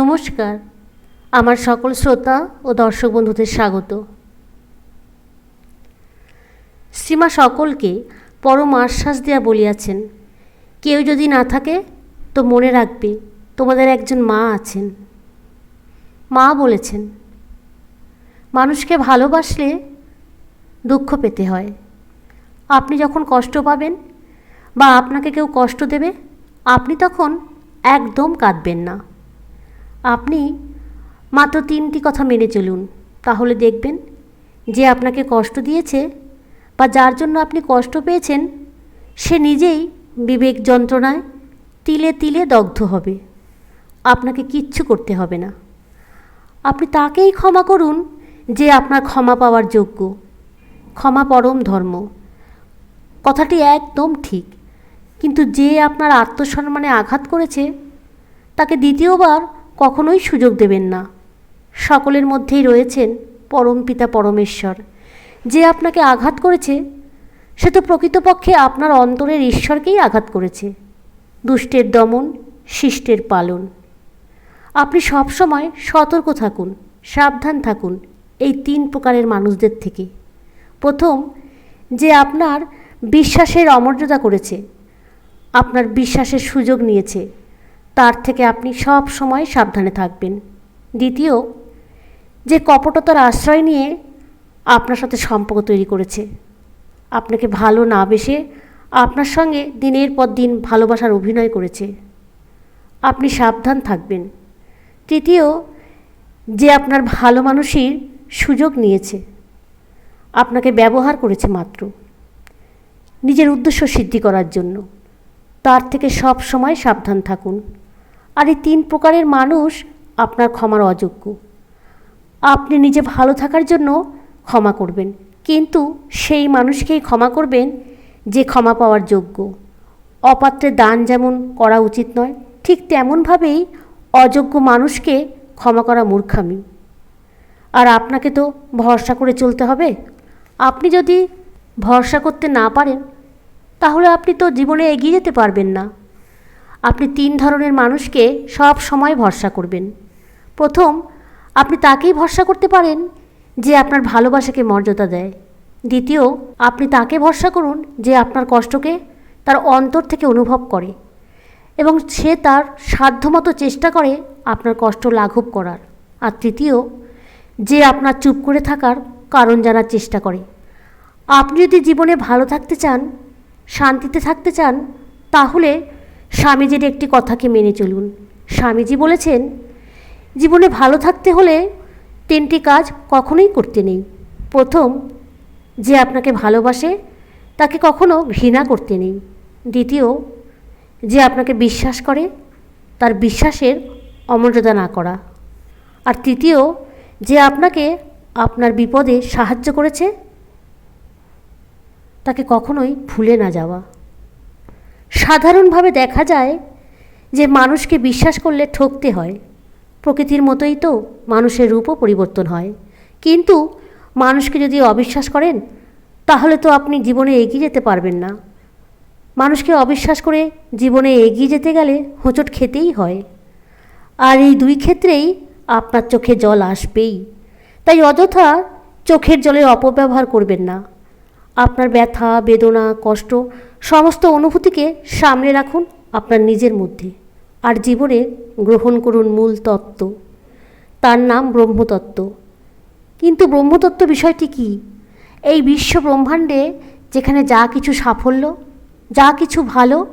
নমস্কার। আমার সকল শ্রোতা ও দর্শক বন্ধুদের স্বাগত। শ্রীমা সকলকে পরম আশ্বাস দেয়া বলিয়াছেন, কেউ যদি না থাকে তো মনে রাখবে তোমাদের একজন মা আছেন। মা বলেছেন, মানুষকে ভালোবাসলে দুঃখ পেতে হয়। আপনি যখন কষ্ট পাবেন বা আপনাকে কেউ কষ্ট দেবে, আপনি তখন একদম কাঁদবেন না। আপনি মাত্র তিনটি কথা মেনে চলুন, তাহলে দেখবেন যে আপনাকে কষ্ট দিয়েছে বা যার জন্য আপনি কষ্ট পেয়েছেন, সে নিজেই বিবেক যন্ত্রণায় তিলে তিলে দগ্ধ হবে। আপনাকে কিচ্ছু করতে হবে না। আপনি তাকেই ক্ষমা করুন যে আপনার ক্ষমা পাওয়ার যোগ্য। ক্ষমা পরম ধর্ম। কথাটি একদম ঠিক। কিন্তু যে আপনার আত্মসম্মানে আঘাত করেছে, তাকে দ্বিতীয়বার কখনোই সুযোগ দেবেন না। সকলের মধ্যেই রয়েছেন পরম পিতা পরমেশ্বর। যে আপনাকে আঘাত করেছে, সে তো প্রকৃতপক্ষে আপনার অন্তরের ঈশ্বরকেই আঘাত করেছে। দুষ্টের দমন, শিষ্টের পালন। আপনি সবসময় সতর্ক থাকুন, সাবধান থাকুন এই তিন প্রকারের মানুষদের থেকে। প্রথম, যে আপনার বিশ্বাসের অমর্যাদা করেছে, আপনার বিশ্বাসের সুযোগ নিয়েছে। তার থেকে আপনি সব সময় সাবধানে থাকবেন। দ্বিতীয়, যে কপটতার আশ্রয় নিয়ে আপনার সাথে সম্পর্ক তৈরি করেছে, আপনাকে ভালো না বেসে আপনার সঙ্গে দিনের পর দিন ভালোবাসার অভিনয় করেছে। আপনি সাবধান থাকবেন। তৃতীয়, যে আপনার ভালো মানুষের সুযোগ নিয়েছে, আপনাকে ব্যবহার করেছে মাত্র। নিজের উদ্দেশ্য সিদ্ধি করার জন্য। তার থেকে সব সময় সাবধান থাকুন। আর এই তিন প্রকারের মানুষ আপনার ক্ষমার অযোগ্য। আপনি নিজে ভালো থাকার জন্য ক্ষমা করবেন, কিন্তু সেই মানুষকেই ক্ষমা করবেন যে ক্ষমা পাওয়ার যোগ্য। অপাত্রের দান যেমন করা উচিত নয়, ঠিক তেমনভাবেই অযোগ্য মানুষকে ক্ষমা করা মূর্খামি। আর আপনাকে তো ভরসা করে চলতে হবে। আপনি যদি ভরসা করতে না পারেন, তাহলে আপনি তো জীবনে এগিয়ে যেতে পারবেন না। আপনি তিন ধরনের মানুষকে সব সময় ভরসা করবেন। প্রথম, আপনি তাকেই ভরসা করতে পারেন যে আপনার ভালোবাসাকে মর্যাদা দেয়। দ্বিতীয়, আপনি তাকে ভরসা করুন যে আপনার কষ্টকে তার অন্তর থেকে অনুভব করে এবং সে তার সাধ্যমতো চেষ্টা করে আপনার কষ্ট লাঘব করার। আর তৃতীয়, যে আপনার চুপ করে থাকার কারণ জানার চেষ্টা করে। আপনি যদি জীবনে ভালো থাকতে চান, শান্তিতে থাকতে চান, তাহলে স্বামীজির একটি কথাকে মেনে চলুন। স্বামীজি বলেছেন, জীবনে ভালো থাকতে হলে তিনটি কাজ কখনোই করতে নেই। প্রথম, যে আপনাকে ভালোবাসে, তাকে কখনো ঘৃণা করতে নেই। দ্বিতীয়, যে আপনাকে বিশ্বাস করে, তার বিশ্বাসের অমর্যাদা না করা। আর তৃতীয়, যে আপনাকে আপনার বিপদে সাহায্য করেছে, তাকে কখনোই ভুলে না যাওয়া। সাধারণভাবে দেখা যায় যে মানুষকে বিশ্বাস করলে ঠকতে হয়। প্রকৃতির মতোই তো মানুষের রূপও পরিবর্তন হয়। কিন্তু মানুষকে যদি অবিশ্বাস করেন, তাহলে তো আপনি জীবনে এগিয়ে যেতে পারবেন না। মানুষকে অবিশ্বাস করে জীবনে এগিয়ে যেতে গেলে হোঁচট খেতেই হয়। আর এই দুই ক্ষেত্রেই আপনার চোখে জল আসবেই। তাই অযথা চোখের জলের অপব্যবহার করবেন না। আপনার ব্যথা, বেদনা, কষ্ট সমস্ত অনুভূতিকে সামনে রাখুন আপনার নিজের মধ্যে আর জীবনে গ্রহণ করুন মূল তত্ত্ব। তার নাম ব্রহ্মতত্ত্ব। কিন্তু ব্রহ্মতত্ত্ব বিষয়টি কী? এই বিশ্ব ব্রহ্মাণ্ডে যেখানে যা কিছু সাফল্য, যা কিছু ভালো,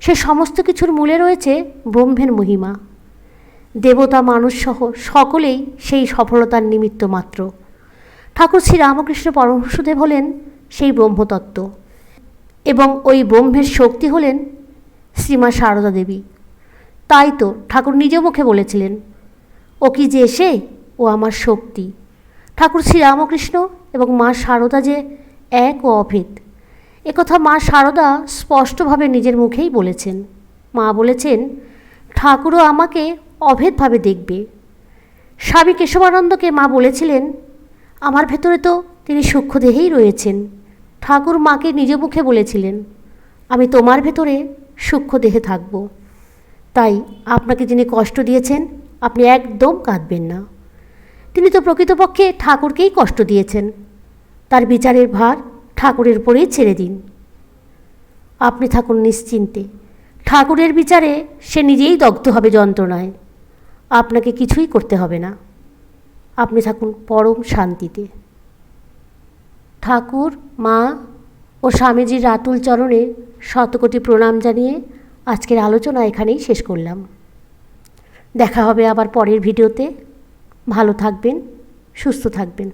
সে সমস্ত কিছুর মূলে রয়েছে ব্রহ্মের মহিমা। দেবতা মানুষসহ সকলেই সেই সফলতার নিমিত্ত মাত্র। ঠাকুর শ্রী রামকৃষ্ণ পরমহংসদেব হলেন সেই ব্রহ্মতত্ত্ব। এবং ওই ব্রহ্মের শক্তি হলেন শ্রীমা সারদা দেবী। তাই তো ঠাকুর নিজ মুখে বলেছিলেন, ও কি যে এসে ও আমার শক্তি। ঠাকুর শ্রী রামকৃষ্ণ এবং মা সারদা যে এক ও অভেদ। একথা মা সারদা স্পষ্টভাবে নিজের মুখেই বলেছেন। মা বলেছেন, ঠাকুরও আমাকে অভেদভাবে দেখবে। স্বামী কেশবানন্দকে মা বলেছিলেন, আমার ভেতরে তো তিনি সূক্ষ্মদেহেই রয়েছেন। ঠাকুর মাকে নিজ মুখে বলেছিলেন, আমি তোমার ভেতরে সূক্ষ্ম দেহে থাকব। তাই আপনাকে যিনি কষ্ট দিয়েছেন, আপনি একদম কাঁদবেন না। তিনি তো প্রকৃতপক্ষে ঠাকুরকেই কষ্ট দিয়েছেন। তার বিচারের ভার ঠাকুরের উপরেই ছেড়ে দিন। আপনি থাকুন নিশ্চিন্তে। ঠাকুরের বিচারে সে নিজেই দগ্ধ হবে যন্ত্রণায়। আপনাকে কিছুই করতে হবে না। আপনি থাকুন পরম শান্তিতে। ঠাকুর, মা ও স্বামীজির রাতুল চরণে শতকোটি প্রণাম জানিয়ে আজকের আলোচনা এখানেই শেষ করলাম। দেখা হবে আবার পরের ভিডিওতে। ভালো থাকবেন, সুস্থ থাকবেন।